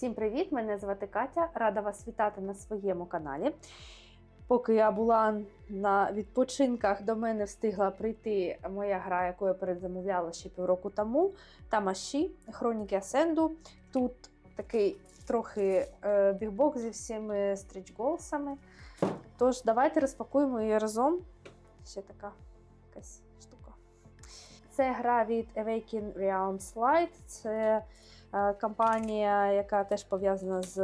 Всім привіт! Мене звати Катя. Рада вас вітати на своєму каналі. Поки я була на відпочинках, до мене встигла прийти моя гра, яку я передзамовляла ще півроку тому. Тамаші, Хроніки Асенду. Тут такий трохи е, бігбокс зі всіми стрічголсами. Тож, давайте розпакуємо її разом. Ще така якась штука. Це гра від Awaken Realms Light. Це компанія, яка теж пов'язана з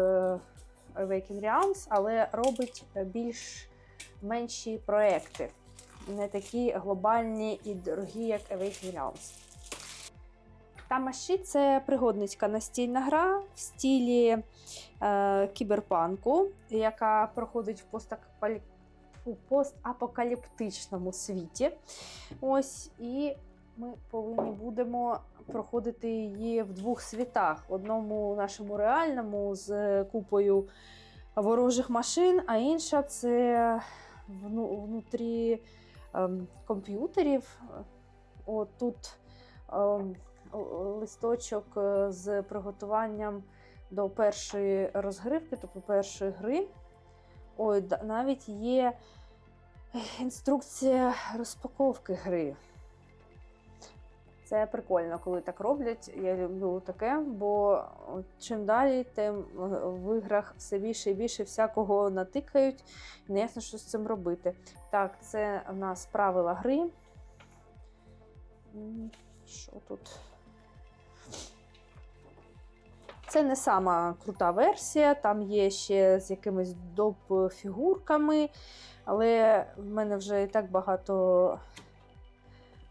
Awaken Realms, але робить більш менші проекти, не такі глобальні і дорогі, як Awaken Realms. Тамаші це пригодницька настільна гра в стілі е, кіберпанку, яка проходить в постапокаліптичному світі. Ось і ми повинні будемо проходити її в двох світах: одному нашому реальному з купою ворожих машин, а інша це внутрі ем, комп'ютерів. От тут ем, листочок е, з приготуванням до першої розгривки, тобто першої гри. Ой, навіть є інструкція розпаковки гри. Це прикольно, коли так роблять. Я люблю таке, бо чим далі, тим в іграх все більше і більше всякого натикають. Не ясно, що з цим робити. Так, це в нас правила гри. Що тут? Це не сама крута версія, там є ще з якимись доп фігурками, але в мене вже і так багато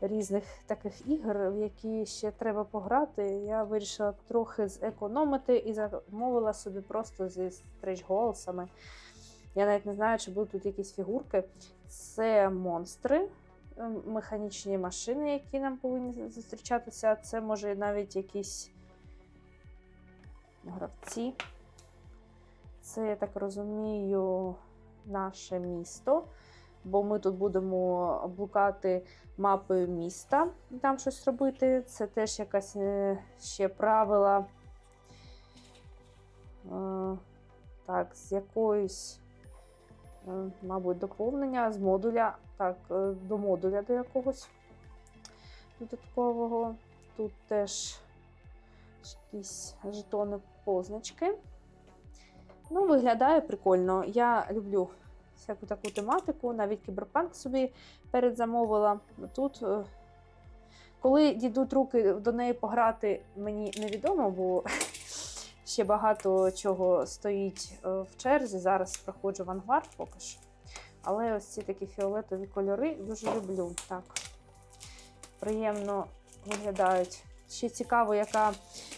різних таких ігор, в які ще треба пограти. Я вирішила трохи зекономити і замовила собі просто зі стрейч-голосами. Я навіть не знаю, чи будуть тут якісь фігурки. Це монстри, ем, механічні машини, які нам повинні зустрічатися. Це може навіть якісь гравці. Це, я так розумію, наше місто. Бо ми тут будемо блукати мапою міста і там щось робити. Це теж якась е, ще правила. Е, Так, з якоїсь, е, мабуть, доповнення з модуля. Так, до модуля до якогось додаткового. Тут теж якісь жетони позначки. Ну, виглядає прикольно. Я люблю всяку таку тематику, навіть кіберпанк собі передзамовила. Тут, е, коли дійдуть руки до неї пограти, мені невідомо, бо ще багато чого стоїть е, в черзі. Зараз проходжу вангвард поки що. Але ось ці такі фіолетові кольори дуже люблю. Так, приємно виглядають. Ще цікаво, яка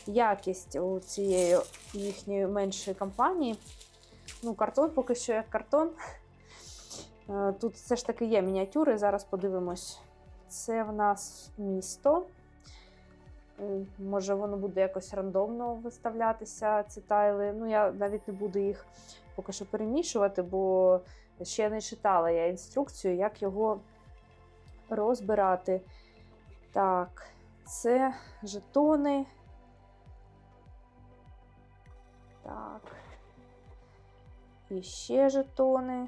якість у цієї їхньої меншої компанії. Ну, картон поки що як картон. Е, Тут все ж таки є мініатюри, зараз подивимось. Це в нас місто. Е, Може, воно буде якось рандомно виставлятися, ці тайли. Ну, я навіть не буду їх поки що перемішувати, бо ще не читала я інструкцію, як його розбирати. Так, це жетони. Так. І ще жетони.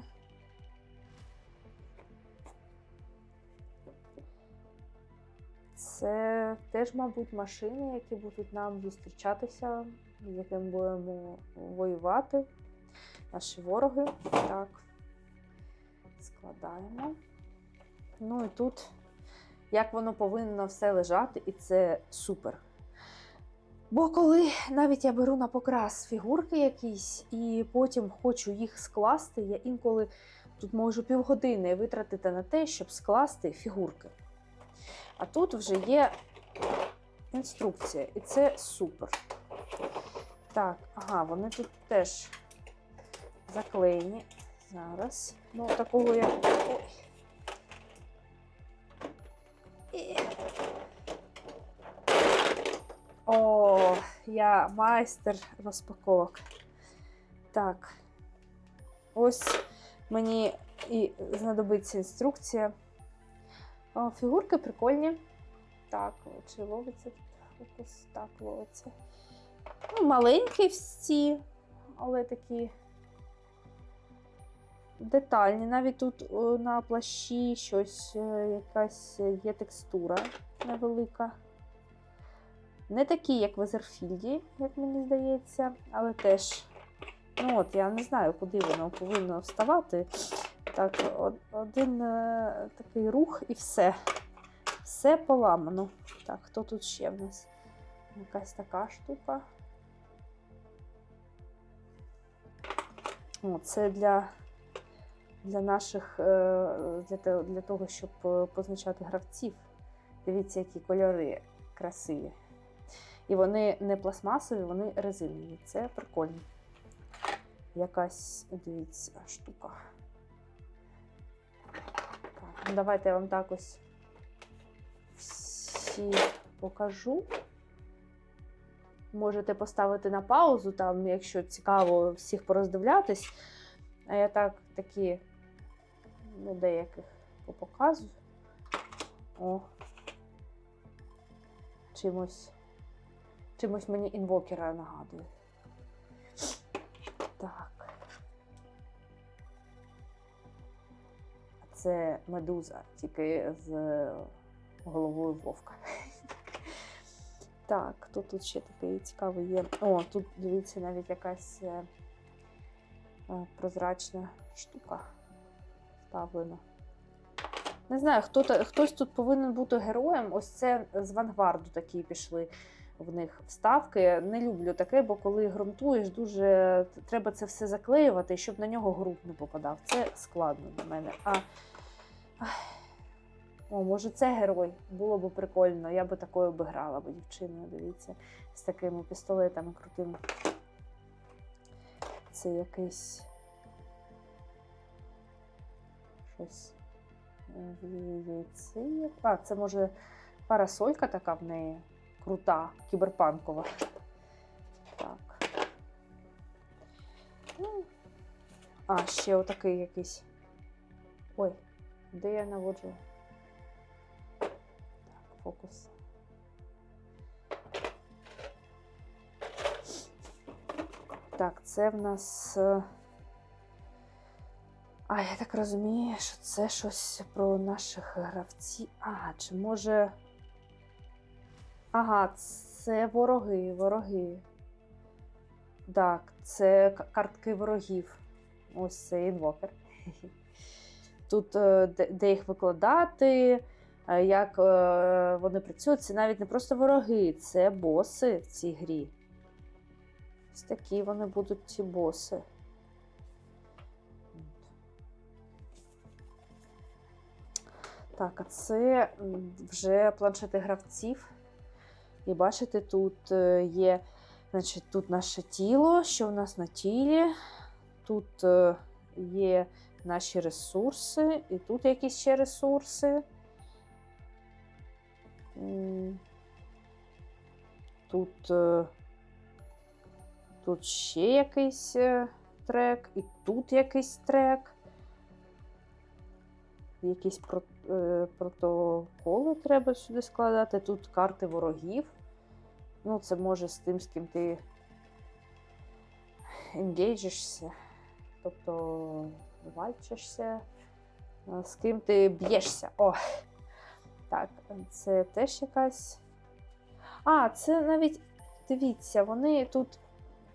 Це теж, мабуть, машини, які будуть нам зустрічатися, з якими будемо воювати. Наші вороги. Так, складаємо. Ну і тут, як воно повинно все лежати, і це супер. Бо коли навіть я беру на покрас фігурки якісь і потім хочу їх скласти, я інколи тут можу півгодини витратити на те, щоб скласти фігурки. А тут вже є інструкція, і це супер. Так, ага, вони тут теж заклеєні. Зараз. Ну, такого як. Ой. І- О, я майстер розпаковок. Так. Ось мені і знадобиться інструкція. Фігурки прикольні. Так, чи ловиться якось так ловиться. Ну, маленькі всі, але такі детальні. Навіть тут на плащі щось, е, якась є текстура невелика. Не такі, як вЕзерфілді, як мені здається, але теж. Ну от, я не знаю, куди воно повинно вставати. Так, один е, такий рух і все. Все поламано. Так, хто тут ще в нас? Якась така штука. О, це для, для наших, е, для, для того, щоб е, позначати гравців. Дивіться, які кольори красиві. І вони не пластмасові, вони резинові. Це прикольно. Якась, дивіться, штука. Так, ну давайте я вам так ось всі покажу. Можете поставити на паузу, там, якщо цікаво всіх пороздивлятись. А я так такі ну, деяких попоказую. О. Чимось. Чимось мені інвокера нагадує. Так. Це медуза, тільки з головою вовка. Так, хто тут ще такий цікавий є? О, тут дивіться навіть якась е, е, прозрачна штука вставлена. Не знаю, хто хтось тут повинен бути героєм. Ось це з Вангварду такі пішли в них вставки. Не люблю таке, бо коли ґрунтуєш, дуже треба це все заклеювати, щоб на нього ґрунт не попадав. Це складно для мене. А о, може, це герой. Було б прикольно. Я би такою би грала б дівчиною, дивіться, з такими пістолетами крутими. Це якийсь щось е. А, це може парасолька така в неї крута, кіберпанкова. Так. Ну, а, ще отакий якийсь. Ой, де я наводжу? Так, фокус. Так, це в нас. е, А, я так розумію, що це щось про наших гравців. Ага, чи може. Ага, це вороги, вороги. Так, це картки ворогів. Ось це інвокер. Тут е, де, їх викладати, е, як е, вони працюють. Це навіть не просто вороги, це боси в цій грі. Ось такі вони будуть ці боси. Так, а це вже планшети гравців. І бачите, тут е, є значить, тут наше тіло, що в нас на тілі. Тут е, є наші ресурси, і тут якісь ще ресурси. Тут, е, тут ще якийсь трек, і тут якийсь трек. Якісь протоколи треба сюди складати. Тут карти ворогів. Ну, це може з тим, з ким ти енгейджишся, тобто вальчишся, е, з ким ти б'єшся. О! Так, це теж якась. А, це навіть дивіться, вони тут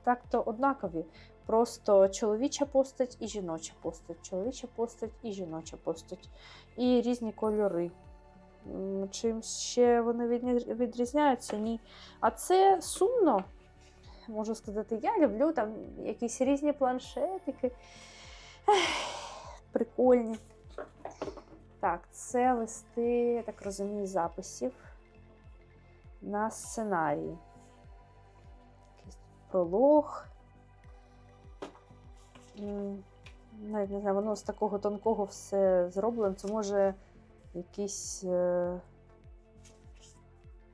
так-то однакові. Просто чоловіча постать і жіноча постать, чоловіча постать і жіноча постать. І різні кольори. Чим ще вони відрізняються? Ні. А це сумно. Можу сказати, я люблю там якісь різні планшетики. Прикольні. Так, це листи, я так розумію, записів на сценарії. Якийсь пролог. Навіть не знаю, воно з такого тонкого все зроблено. Це може якісь е,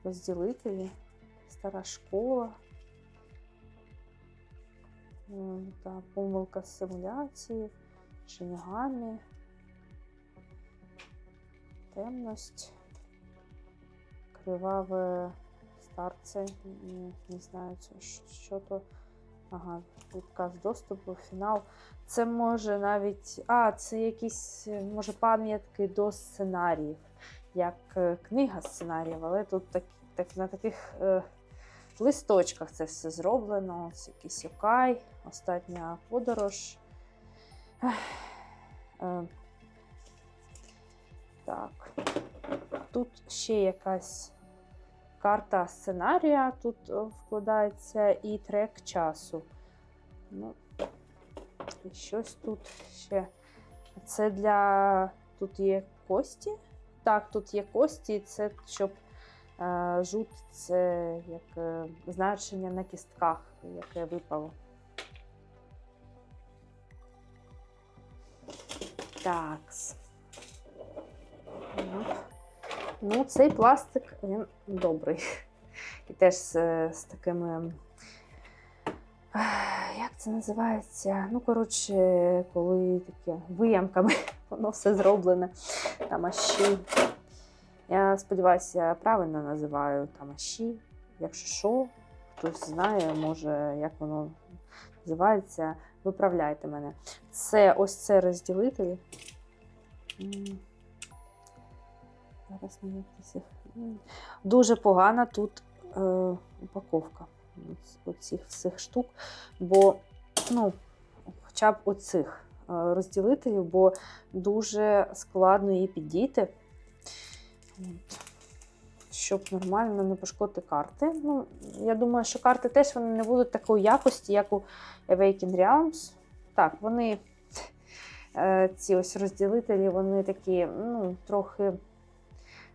розділителі, стара школа. Та помилка симуляції, шинігамі, темність, криваве старт це не знаю, що то. Ага, відказ доступу, фінал. Це може навіть. А, це якісь, може, пам'ятки до сценаріїв, як е, книга сценаріїв, але тут так, так, на таких е, листочках це все зроблено. Ось якийсь юкай, остання подорож. Е, так. Тут ще якась карта сценарія тут е, вкладається і трек часу. Ну, і щось тут ще. Це для. Тут є кості. Так, тут є кості, це щоб е, жут, це як е, значення на кістках, яке випало. Такс. Ну, цей пластик він добрий. І теж з, з такими. Як це називається? Ну, коротше, коли таке виямками воно все зроблене. Там аші. Я сподіваюся, правильно називаю там аші. Якщо що, хтось знає, може, як воно називається, виправляйте мене. Це ось це розділитель. Зараз мені якісь. Дуже погана тут е, упаковка оцих всіх штук, бо, ну, хоча б оцих е, розділителів, бо дуже складно її підійти. От. Щоб нормально не пошкодити карти. Ну, я думаю, що карти теж вони не будуть такої якості, як у Awakened Realms. Так, вони е, ці ось розділителі, вони такі, ну, трохи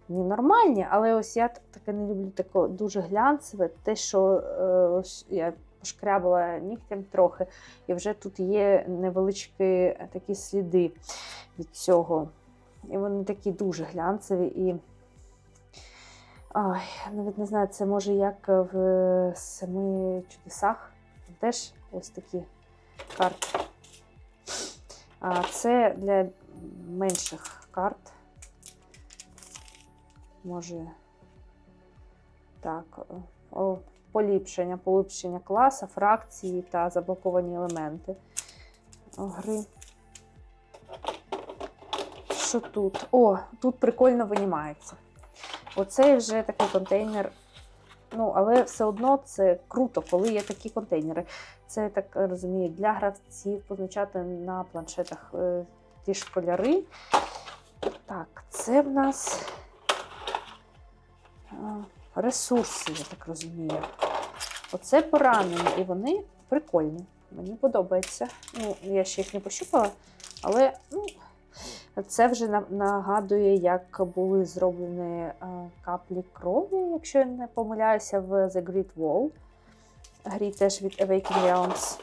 не нормальні, але ось я таке не люблю таке дуже глянцеве. Те, що е, ось я пошкрябала нігтем трохи, і вже тут є невеличкі такі сліди від цього. І вони такі дуже глянцеві і. Ой, навіть не знаю, це може як в семи чудесах. Теж ось такі карти. А це для менших карт. Може. Так. О, поліпшення, поліпшення класа, фракції та заблоковані елементи гри. Що тут? О, тут прикольно винімається. Оцей вже такий контейнер. Ну, але все одно це круто, коли є такі контейнери. Це я так розумію, для гравців позначати на планшетах е, ті ж кольори. Так, це в нас ресурси, я так розумію. Оце поранені, і вони прикольні. Мені подобається. Ну, я ще їх не пощупала, але ну, це вже нагадує, як були зроблені е, каплі крові, якщо я не помиляюся, в The Great Wall. Грі теж від Awakened Realms.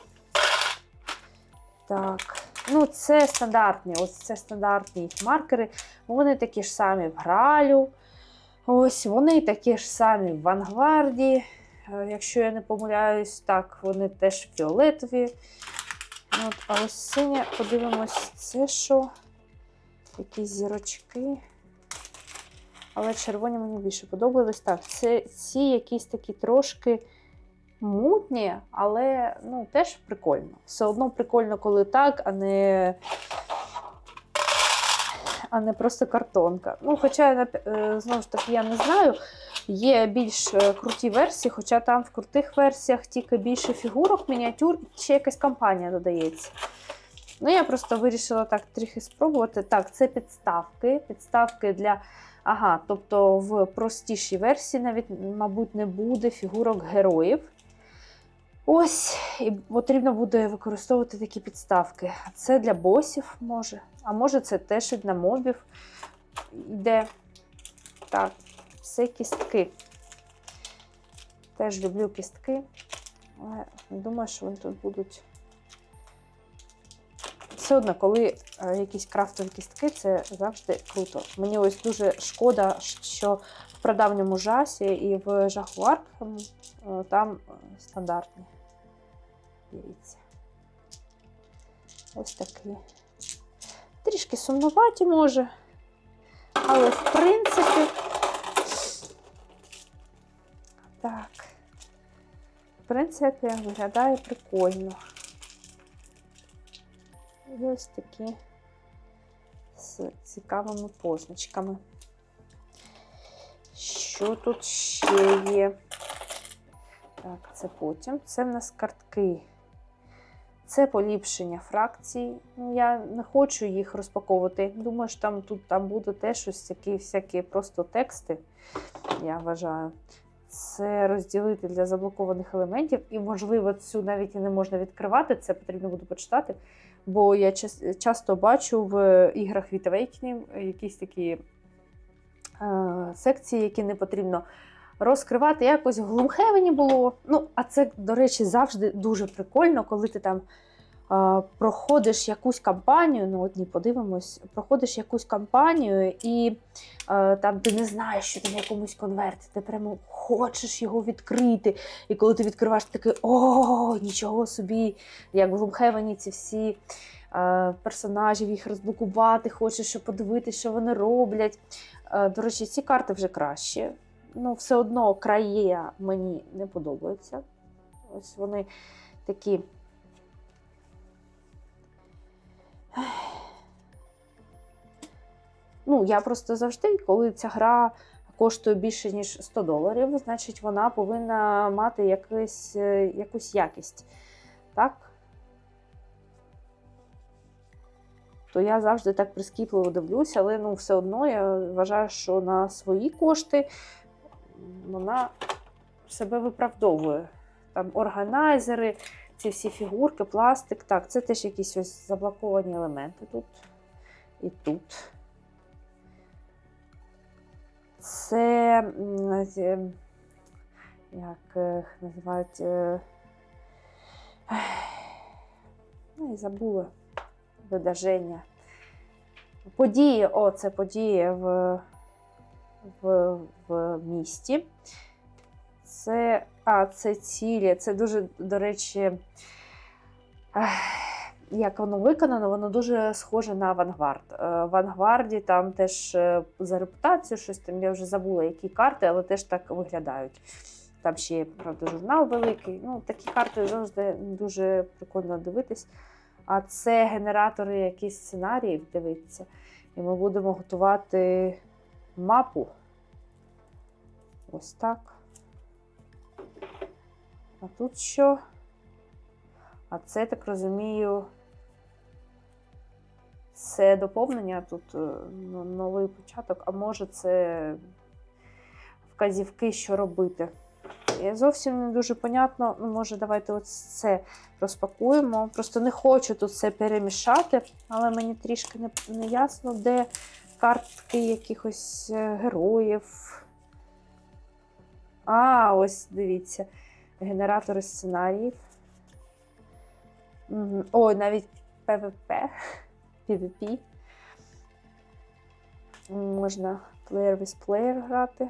Так. Ну, це стандартні, ось це стандартні їх маркери. Вони такі ж самі в Гралю. Ось вони такі ж самі в Вангварді. Е, Якщо я не помиляюсь, так, вони теж фіолетові. От, а ось синя, подивимось, це що? Якісь зірочки. Але червоні мені більше подобались. Так, це ці якісь такі трошки мутні, але ну, теж прикольно. Все одно прикольно, коли так, а не, а не просто картонка. Ну, хоча, е, знову ж таки, я не знаю. Є більш е, круті версії, хоча там в крутих версіях тільки більше фігурок, мініатюр, ще якась кампанія додається. Ну, я просто вирішила так трохи спробувати. Так, це підставки. Підставки для. Ага, тобто в простішій версії навіть, мабуть, не буде фігурок героїв. Ось, і потрібно буде використовувати такі підставки. Це для босів може, а може це теж і для мобів йде. Так, це кістки. Теж люблю кістки, але думаю, що вони тут будуть. Все одно, коли е, якісь крафтові кістки, це завжди круто. Мені ось дуже шкода, що прадавньому жасі і в жаху Аркхем е, там е, стандартні. Дивіться. Ось такі. Трішки сумнуваті може. Але в принципі. Так. В принципі, виглядає прикольно. І ось такі з цікавими позначками. Що тут ще є? Так, це потім. Це в нас картки. Це поліпшення фракцій. Ну, я не хочу їх розпаковувати. Думаю, що там тут там буде теж щось такі всякі просто тексти, я вважаю. Це розділити для заблокованих елементів. І, можливо, цю навіть і не можна відкривати, це потрібно буде почитати. Бо я часто бачу в іграх від Awakening якісь такі секції, які не потрібно розкривати. Якось в Gloomhaven було. Ну, а це, до речі, завжди дуже прикольно, коли ти там е, проходиш якусь кампанію. Ну, от ні, подивимось, проходиш якусь кампанію, і е, там ти не знаєш, що в якомусь конверті, ти прямо хочеш його відкрити. І коли ти відкриваєш, ти такий о, нічого собі, як в Gloomhaven ці всі. е, Персонажів їх розблокувати, хочеш щоб подивитися, що вони роблять. Е, До речі, ці карти вже кращі. Ну, все одно краї мені не подобаються. Ось вони такі. Ну, я просто завжди, коли ця гра коштує більше, ніж 100 доларів, значить вона повинна мати якийсь, е, якусь якість. Так? То я завжди так прискіпливо дивлюся, але ну, все одно я вважаю, що на свої кошти вона себе виправдовує. Там органайзери, ці всі фігурки, пластик. Так, це теж якісь ось заблоковані елементи тут і тут. Це як е, називають. е, Ну, забула видаження. Події, о, це події в, в, в місті. Це, а, це цілі. Це дуже, до речі, як воно виконано, воно дуже схоже на авангард. Е, В авангарді там теж е, за репутацію щось там, я вже забула, які карти, але теж так виглядають. Там ще є, правда, журнал великий. Ну, такі карти завжди дуже прикольно дивитись. А це генератори якісь сценаріїв, дивіться. І ми будемо готувати мапу. Ось так. А тут що? А це, так розумію, це доповнення тут е, новий початок, а може це вказівки, що робити. Я зовсім не дуже понятно. Ну, може, давайте ось це розпакуємо. Просто не хочу тут все перемішати, але мені трішки не, не ясно, де картки якихось е, героїв. А, ось дивіться. Генератори сценаріїв. Ой, навіть PvP, PvP. Можна player with player грати.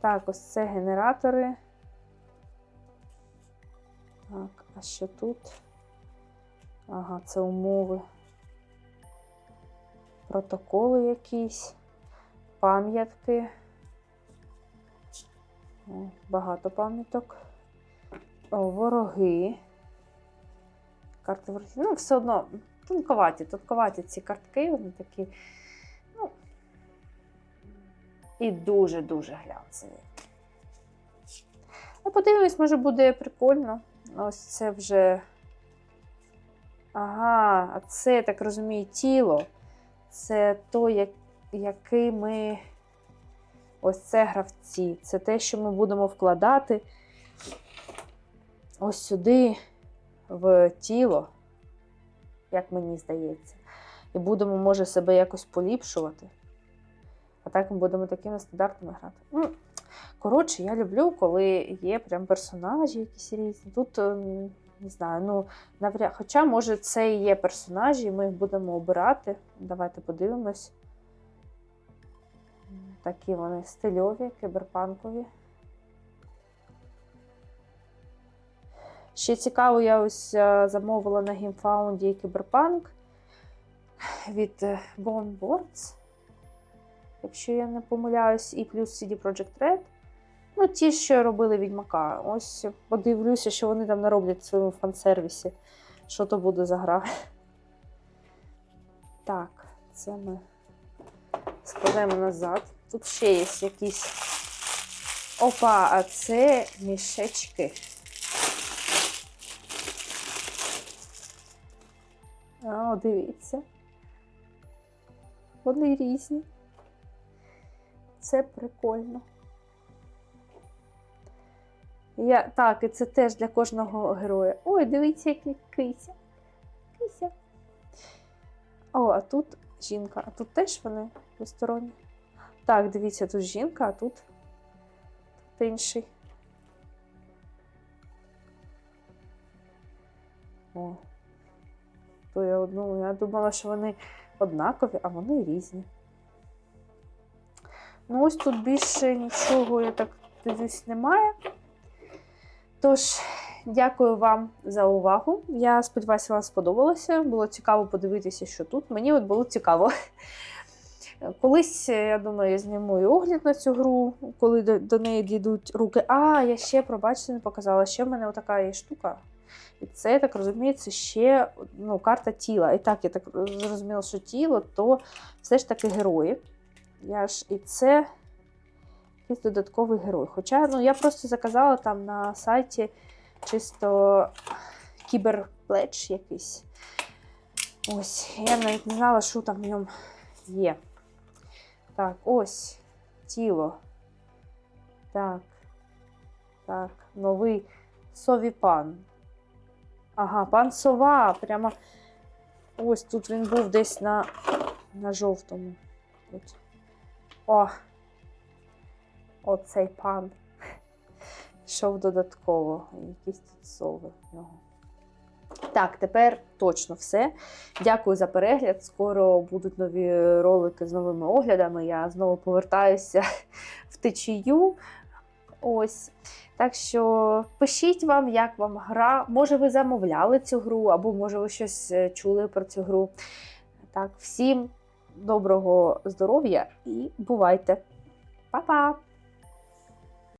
Так, ось це генератори. Так, а що тут? Ага, це умови. Протоколи якісь, пам'ятки. Багато пам'яток. О, вороги. Карти ворогів. Ну, все одно тонковаті, тонковаті ці картки, вони такі. Ну, і дуже-дуже глянцеві. Ну, подивимось, може буде прикольно. Ось це вже. Ага, а це, я так розумію, тіло. Це то, як, який ми. Ось це гравці. Це те, що ми будемо вкладати ось сюди, в тіло, як мені здається. І будемо, може, себе якось поліпшувати. А так ми будемо такими стандартами грати. Коротше, я люблю, коли є прям персонажі якісь різні. Тут, ем, не знаю, ну, навряд, хоча, може, це і є персонажі, і ми їх будемо обирати. Давайте подивимось. Такі вони стильові, кіберпанкові. Ще цікаво, я ось е, замовила на геймфаунді кіберпанк від е, Boneboards, якщо я не помиляюсь, і плюс CD Projekt Red. Ну, ті, що робили відьмака. Ось подивлюся, що вони там нароблять в своєму фан-сервісі. Що то буде за гра. Так, це ми складаємо назад. Тут ще є якісь. Опа, а це мішечки. А, дивіться. Вони різні. Це прикольно. Я, так, і це теж для кожного героя. Ой, дивіться, який кися. Кися. О, а тут жінка. А тут теж вони двосторонні. Так, дивіться, тут жінка, а тут, тут інший. О. То я одну. Я думала, що вони однакові, а вони різні. Ну, ось тут більше нічого, я так дивлюсь, немає. Тож, дякую вам за увагу. Я сподіваюся, вам сподобалося. Було цікаво подивитися, що тут. Мені от було цікаво. Колись, я думаю, я зніму і огляд на цю гру, коли до, до неї дійдуть руки. А, я ще, пробачте, не показала. Ще в мене отака є штука. І це, я так розумію, це ще ну, карта тіла. І так, я так зрозуміла, що тіло, то все ж таки герої. Я ж і це якийсь додатковий герой. Хоча ну, я просто заказала там на сайті чисто кіберплеч якийсь. Ось, я навіть не знала, що там в ньому є. Так, ось тіло. Так. Так, новий совіпан. Ага, пан сова. Прямо ось тут він був десь на, на жовтому. Тут. О! Оцей пан. Йшов додатково. Якісь тут сови в нього. Так, тепер точно все. Дякую за перегляд. Скоро будуть нові ролики з новими оглядами. Я знову повертаюся в течію. Ось. Так що пишіть вам, як вам гра. Може, ви замовляли цю гру, або може ви щось е, чули про цю гру. Так, всім доброго здоров'я і бувайте! Па-па!